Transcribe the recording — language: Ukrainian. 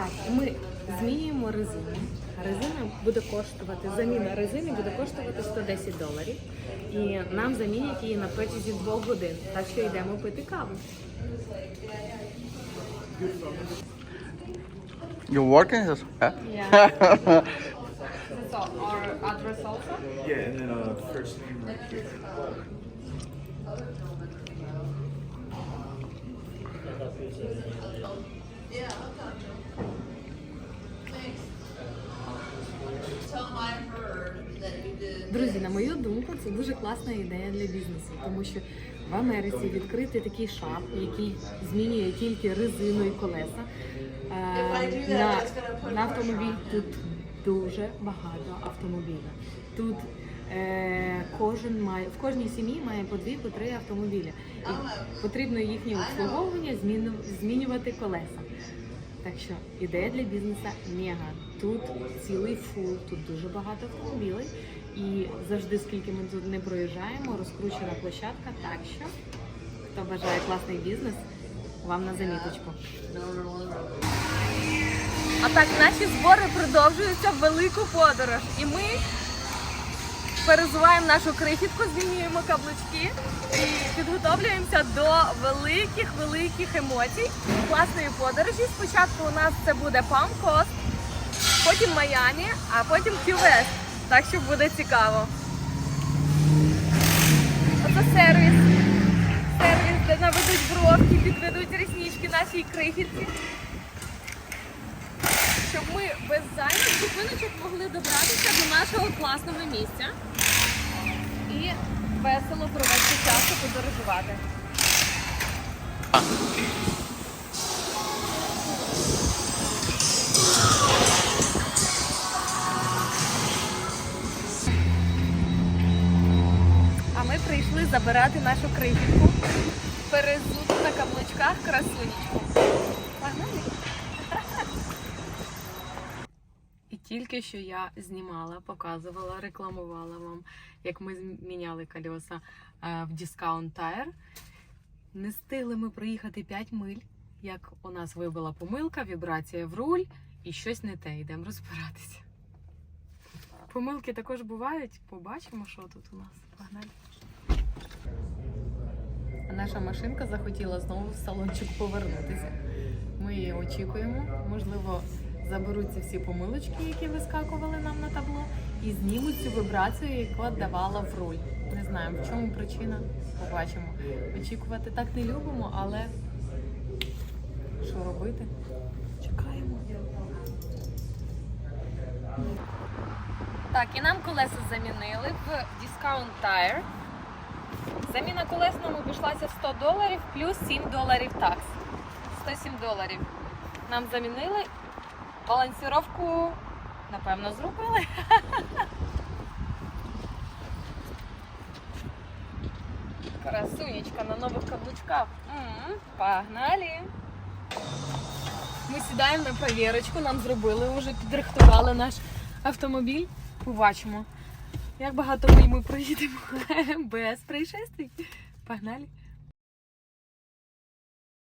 Так, ми змінюємо резину. Резина буде коштувати, заміна резини буде коштувати 110 доларів. І нам замінять її на протязі двох годин. Так що йдемо пити каву. You working this? Yeah. Yeah. This is our address also. Yeah, and then uh, first name right here. Друзі, на мою думку, це дуже класна ідея для бізнесу, тому що в Америці відкрити такий шап, який змінює тільки резину і колеса. е, На, на автомобіль тут дуже багато автомобілів. Тут е, кожен має в кожній сім'ї має по дві, по три автомобілі. І потрібно їхнє обслуговування зміну, змінювати колеса. Так що ідея для бізнесу мега. Тут цілий фул, тут дуже багато автомобілів. І завжди, скільки ми тут не проїжджаємо, розкручена площадка. Так що, хто бажає класний бізнес, вам на заміточку. А так, наші збори продовжуються велику подорож. І ми перезуваємо нашу крихітку, змінюємо каблучки і підготовлюємося до великих великих емоцій класної подорожі. Спочатку у нас це буде Coast, потім Майамі, а потім Кювест. Так що буде цікаво. Оце сервіс. Сервіс, де наведуть бровки, підведуть ріснички нашій крихітці. Щоб ми без зайвих зупиночок могли добратися до нашого класного місця і весело провести час подорожувати. Прийшли забирати нашу крихітку. Перезуту на каблучках красунечку. Погнали? І тільки що я знімала, показувала, рекламувала вам, як ми зміняли колеса е, в Discount Tire. Не встигли ми проїхати 5 миль, як у нас вибила помилка, вібрація в руль і щось не те. Йдемо розбиратися. Помилки також бувають. Побачимо, що тут у нас. Погнали. Наша машинка захотіла знову в салончик повернутися. Ми її очікуємо. Можливо, заберуться всі помилочки, які вискакували нам на табло, і знімуть цю вібрацію, яку давала в руль. Не знаємо, в чому причина. Побачимо. Очікувати так не любимо, але що робити? Чекаємо. Так, і нам колеса замінили в Discount Tire. Заміна колес нам обійшлася 100 доларів плюс 7 доларів такс. 107 доларів. Нам замінили. Балансіровку, напевно, зробили. Красунечка на нових каблучках. М, Погнали! Ми сідаємо на перевірочку, нам зробили, вже підрихтували наш автомобіль. Побачимо, як багато ми, проїдемо без происшествий. Погнали!